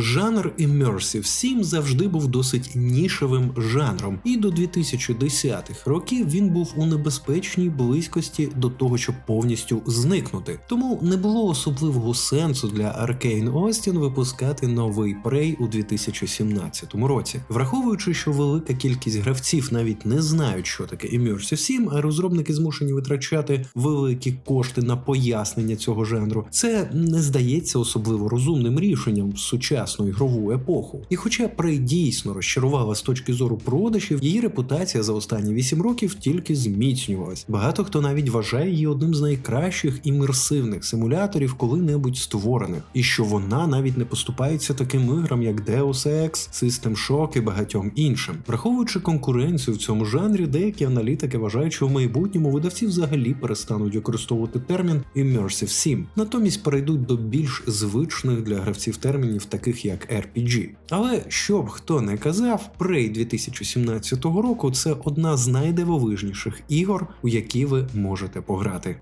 Жанр Immersive Sim завжди був досить нішевим жанром, і до 2010-х років він був у небезпечній близькості до того, щоб повністю зникнути. Тому не було особливого сенсу для Arkane Austin випускати новий Prey у 2017 році, враховуючи, що велика кількість гравців навіть не знають, що таке Immersive Sim, а розробники змушені витрачати великі кошти на пояснення цього жанру. Це не здається особливо розумним рішенням в сучасну ігрову епоху. І хоча Prey дійсно розчарувала з точки зору продажів, її репутація за останні 8 років тільки зміцнювалась. Багато хто навіть вважає її одним з найкращих імерсивних симуляторів коли-небудь створених, і що вона навіть не поступається таким іграм, як Deus Ex, System Shock і багатьом іншим. Враховуючи конкуренцію в цьому жанрі, деякі аналітики вважають, що в майбутньому видавці взагалі перестануть використовувати термін Immersive Sim, натомість перейдуть до більш звичних для гравців термінів, таких як RPG. Але що б хто не казав, Prey 2017 року це одна з найдивовижніших ігор, у які ви можете пограти.